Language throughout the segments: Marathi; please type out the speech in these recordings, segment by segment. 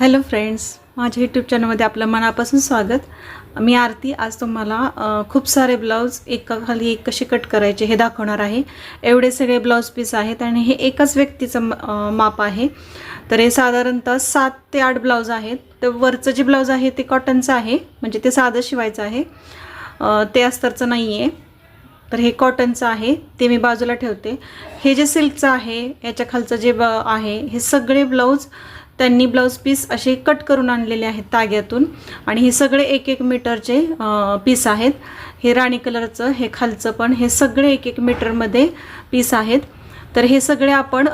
हॅलो फ्रेंड्स माझ्या यूट्यूब चॅनलमध्ये आपलं मनापासून स्वागत. मी आरती. आज तुम्हाला खूप सारे ब्लाऊज एका खाली एक कसे कट करायचे हे दाखवणार आहे. एवढे सगळे ब्लाऊज पीस आहेत आणि हे एकाच व्यक्तीचं म- माप आहे. तर हे साधारणतः सात ते आठ ब्लाऊज आहेत. तर वरचं जे ब्लाऊज आहे ते कॉटनचं आहे म्हणजे ते साधं शिवायचं आहे. ते अस्तरचं नाही आहे तर हे कॉटनचं आहे ते मी बाजूला ठेवते. हे जे सिल्कचं आहे याच्या खालचं जे ब आहे हे सगळे ब्लाऊज त्यांनी ब्लाऊज पीस असे कट करून आणलेले आहेत ताग्यातून. आणि हे सगळे एक एक मीटरचे पीस आहेत. हे राणी कलरचं हे खालचं पण हे सगळे एक एक मीटरमध्ये पीस आहेत. तर हे सगळे आपण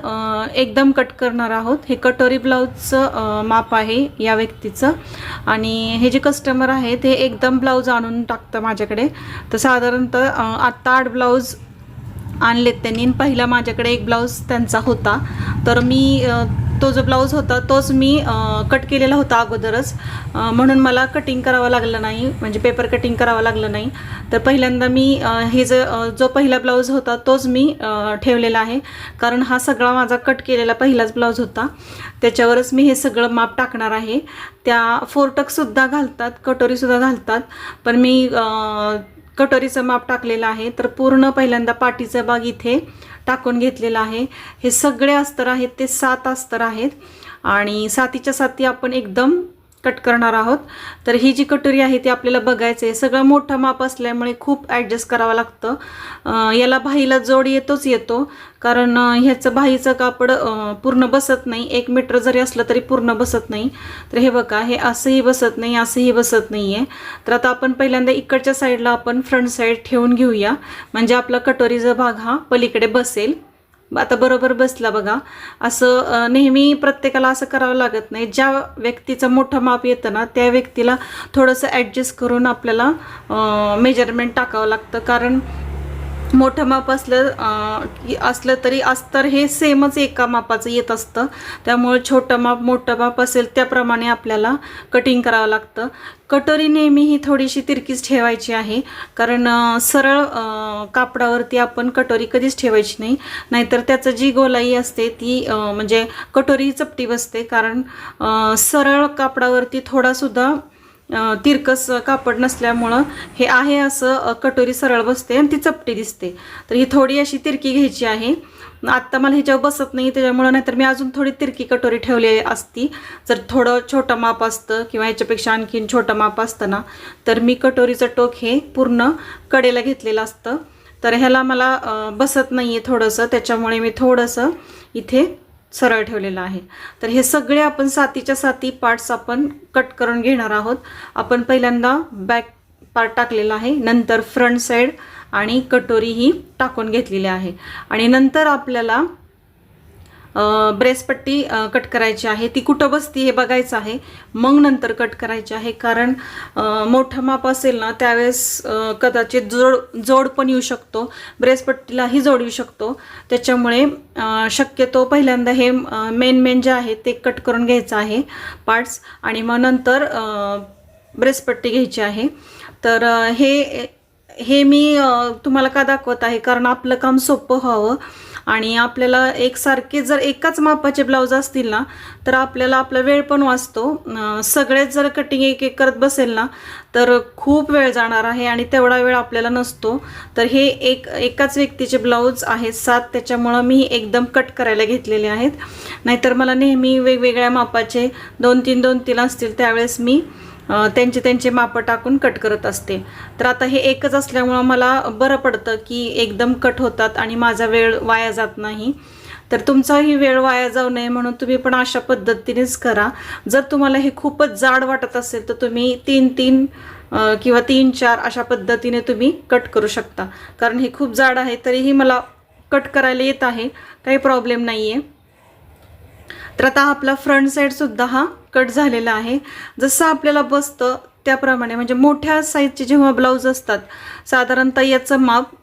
एकदम कट करणार आहोत. हे कटोरी ब्लाऊजचं माप आहे या व्यक्तीचं. आणि हे जे कस्टमर आहे ते एकदम ब्लाऊज आणून टाकतं माझ्याकडे. तर साधारणतः आत्ता आठ ब्लाऊज आणलेत त्यांनी. पहिला माझ्याकडे एक ब्लाऊज त्यांचा होता. तर मी तो जो ब्लाऊज होता तोच मी कट केलेला होता अगोदरच. म्हणून मला कटिंग करावं लागलं नाही म्हणजे पेपर कटिंग करावं लागलं नाही. तर पहिल्यांदा मी हे जो जो पहिला ब्लाऊज होता तोच मी ठेवलेला आहे. कारण हा सगळा माझा कट केलेला पहिलाच ब्लाऊज होता. त्याच्यावरच मी हे सगळं माप टाकणार आहे. त्या फोरटकसुद्धा घालतात कटोरीसुद्धा घालतात. पण मी कटोरीचं माप टाकलेलं आहे. तर पूर्ण पहिल्यांदा पाठीचा भाग इथे टाकून घेतलेला आहे. हे सगळे अस्तर आहेत ते सात अस्तर आहेत. आणि सातीच्या साती आपण एकदम कट करणार आहोत. तर ही जी कटोरी आहे ती आपल्याला बघायचं आहे. सगळं मोठं माप असल्यामुळे खूप ॲडजस्ट करावं लागतं. याला भाईला जोड येतोच येतो. कारण ह्याचं भाईचं कापड पूर्ण बसत नाही. एक मीटर जरी असलं तरी पूर्ण बसत नाही. तर हे बघा हे असंही बसत नाही असंही बसत नाही आहे तर आता आपण पहिल्यांदा इकडच्या साईडला आपण फ्रंट साईड ठेवून घेऊया. म्हणजे आपला कटोरीचा भाग हा पलीकडे बसेल. आता बरोबर बसला बघा. असं नेहमी प्रत्येकाला असं करावं लागत नाही. ज्या व्यक्तीचं मोठं माप येतं ना त्या व्यक्तीला थोडंसं ॲडजस्ट करून आपल्याला मेजरमेंट टाकावं लागतं. कारण मोठं माप असलं की- असलं तरी अस्तर हे सेमच एका मापाचं येत असतं. त्यामुळे छोटं माप मोठं माप असेल त्याप्रमाणे आपल्याला कटिंग करावं लागतं. कटोरी नेहमी ही थोडीशी तिरकीच ठेवायची आहे. कारण सरळ कापडावरती आपण कटोरी कधीच ठेवायची नाही. नाहीतर त्याचं जी गोलाई असते ती म्हणजे कटोरी चपटी बसते. कारण सरळ कापडावरती थोडासुद्धा तिरकस कापड नसल्यामुळं हे आहे असं कटोरी सरळ बसते आणि ती चपटी दिसते. तर ही थोडी अशी तिरकी घ्यायची आहे. आत्ता मला ह्याच्यावर बसत नाही त्याच्यामुळं नाहीतर मी अजून थोडी तिरकी कटोरी ठेवली असती. जर थोडं छोटं माप असतं किंवा याच्यापेक्षा आणखीन छोटं माप असतं ना तर मी कटोरीचं टोक हे पूर्ण कडेला घेतलेलं असतं. तर ह्याला मला बसत नाही आहे थोडंसं त्याच्यामुळे मी थोडंसं इथे सरळ ठेवलेलं आहे. तर हे सगळे आपण सातीच्या साती पार्ट्स आपण कट करून घेणार आहोत. आपण पहिल्यांदा बॅक पार्ट टाकलेला आहे. नंतर फ्रंट साईड आणि कटोरी ही टाकून घेतलेली आहे. आणि नंतर आपल्याला ब्रेसपट्टी कट करायची आहे. ती कुठं बसती हे बघायचं आहे. मग नंतर कट करायची आहे. कारण मोठं माप असेल ना त्यावेळेस कदाचित जोड जोड पण येऊ शकतो. ब्रेसपट्टीलाही जोड येऊ शकतो. त्याच्यामुळे शक्यतो पहिल्यांदा हे मेन मेन जे आहे ते कट करून घ्यायचं आहे. पार्ट्स आणि मग नंतर ब्रेसपट्टी घ्यायची आहे. तर हे हे मी तुम्हाला का दाखवत आहे? कारण आपलं काम सोपं व्हावं. आणि आपल्याला एकसारखे जर एकाच मापाचे ब्लाऊज असतील ना तर आपल्याला आपला वेळ पण वाचतो. सगळेच जर कटिंग एक एक करत बसेल ना तर खूप वेळ जाणार आहे आणि तेवढा वेळ आपल्याला नसतो. तर हे एक एकाच व्यक्तीचे ब्लाऊज आहेत सात. त्याच्यामुळं मी एकदम कट करायला घेतलेले आहेत. नाहीतर मला नेहमी वेगवेगळ्या मापाचे दोन तीन दोन तीन असतील त्यावेळेस मी त्यांचे त्यांचे मापं टाकून कट करत असते. तर आता हे एकच असल्यामुळं मला बरं पडतं की एकदम कट होतात आणि माझा वेळ वाया जात नाही. तर तुमचाही वेळ वाया जाऊ नये म्हणून तुम्ही पण अशा पद्धतीनेच करा. जर तुम्हाला हे खूपच जाड वाटत असेल तर तुम्ही तीन तीन किंवा तीन चार अशा पद्धतीने तुम्ही कट करू शकता. कारण हे खूप जाड आहे तरीही मला कट करायला येत आहे. काही प्रॉब्लेम नाही आहे तर आता आपला फ्रंट साईडसुद्धा हा कट झालेला आहे. जसं आपल्याला बसतं त्याप्रमाणे. म्हणजे मोठ्या साईजचे जेव्हा ब्लाऊज असतात साधारणतः याचं माप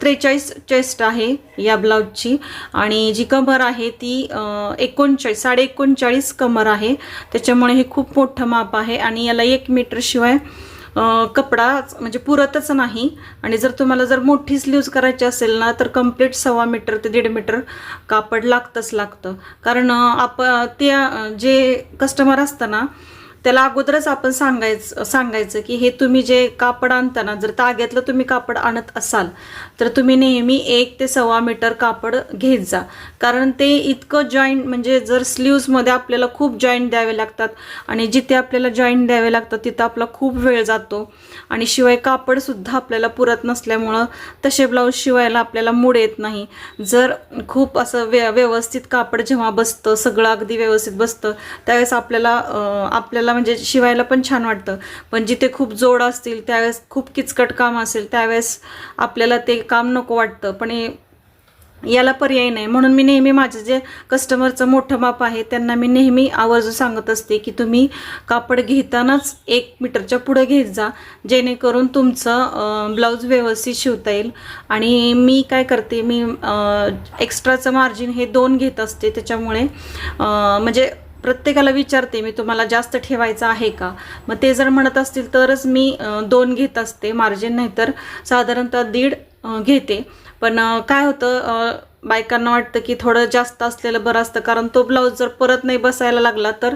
त्रेचाळीस चेस्ट आहे या ब्लाऊजची आणि जी कमर आहे ती एकोणचाळीस साडे एकोणचाळीस कमर आहे. त्याच्यामुळे हे खूप मोठं माप आहे. आणि याला एक मीटरशिवाय कपडाच म्हणजे पुरतच नाही. आणि जर तुम्हाला जर मोठी स्लीव्ज करायची असेल ना तर कंप्लीट सव्वा मीटर ते दीड मीटर कापड लागतंच लागतं. कारण आप ते जे कस्टमर असतं ना त्याला अगोदरच आपण सांगायचं सांगायचं की हे तुम्ही जे कापड आणताना जर ताग्यातलं तुम्ही कापड आणत असाल तर तुम्ही नेहमी एक ते सव्वा मीटर कापड घेत जा. कारण ते इतकं जॉईंट म्हणजे जर स्लीव्समध्ये आपल्याला खूप जॉईंट द्यावे लागतात आणि जिथे आपल्याला जॉईंट द्यावे लागतात तिथं आपला खूप वेळ जातो. आणि शिवाय कापडसुद्धा आपल्याला पुरत नसल्यामुळं तसे ब्लाऊज शिवायला आपल्याला मूड येत नाही. जर खूप असं व्य व्यवस्थित कापड जेव्हा बसतं सगळं अगदी व्यवस्थित बसतं त्यावेळेस आपल्याला आपल्याला म्हणजे शिवायला पण छान वाटतं. पण जिथे खूप जोड असतील त्यावेळेस खूप किचकट काम असेल त्यावेळेस आपल्याला ते काम नको वाटतं. पण याला पर्याय नाही. म्हणून मी नेहमी माझं जे कस्टमरचं मोठं माप आहे त्यांना मी नेहमी आवर्जून सांगत असते की तुम्ही कापड घेतानाच एक मीटरच्या पुढं घेत जा. जेणेकरून तुमचं ब्लाऊज व्यवस्थित शिवता येईल. आणि मी काय करते मी एक्स्ट्राचं मार्जिन हे दोन घेत असते. त्याच्यामुळे म्हणजे प्रत्येकाला विचारते मी तुम्हाला जास्त ठेवायचं आहे का? मग ते जर म्हणत असतील तरच मी दोन घेत असते मार्जिन नाहीतर साधारणतः दीड घेते. पण काय होतं बायकांना वाटतं की थोडं जास्त असलेलं बरं असतं कारण तो ब्लाऊज जर परत नाही बसायला लागला तर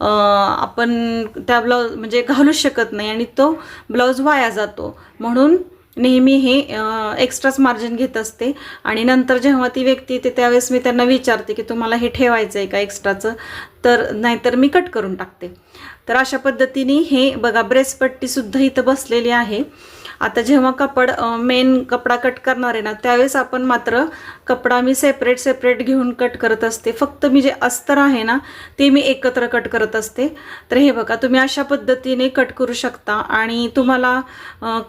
आपण त्या ब्लाऊज म्हणजे घालूच शकत नाही आणि तो ब्लाऊज वाया जातो. म्हणून नेहमी हे एक्स्ट्राच मार्जिन घेत असते. आणि नंतर जेव्हा ती व्यक्ती येते त्यावेळेस मी त्यांना विचारते की तुम्हाला हे ठेवायचं आहे का एक्स्ट्राचं तर नाहीतर मी कट करून टाकते. तर अशा पद्धतीने हे बघा ब्रेसपट्टीसुद्धा इथं बसलेली आहे. आता जेव्हा कपड मेन कपडा कट करणार आहे ना त्यावेळेस आपण मात्र कपडा मी सेपरेट सेपरेट घेऊन कट करत असते. फक्त मी जे अस्तर आहे ना ते मी एकत्र कट करत असते. तर हे बघा तुम्ही अशा पद्धतीने कट करू शकता. आणि तुम्हाला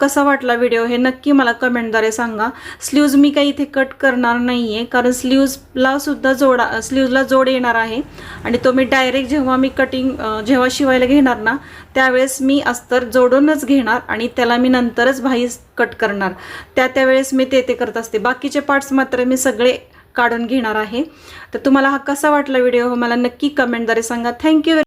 कसा वाटला व्हिडिओ हे नक्की मला कमेंटद्वारे सांगा. स्लीव्ज मी काही इथे कट करणार नाही आहे कारण स्लीव्जला सुद्धा जोडा स्लीव्जला जोड येणार आहे. आणि तो मी डायरेक्ट जेव्हा मी कटिंग जेव्हा शिवायला घेणार ना त्यावेळेस मी अस्तर जोडूनच घेणार आणि त्याला मी नंतरच भाईस कट करणार. त्या त्यावेळेस मी ते ते करत असते. बाकीचे पार्ट्स मात्र मी सगळे काढून घेणार आहे. तर तुम्हाला हा कसा वाटला व्हिडिओ हो मला नक्की कमेंटद्वारे सांगा. थँक्यू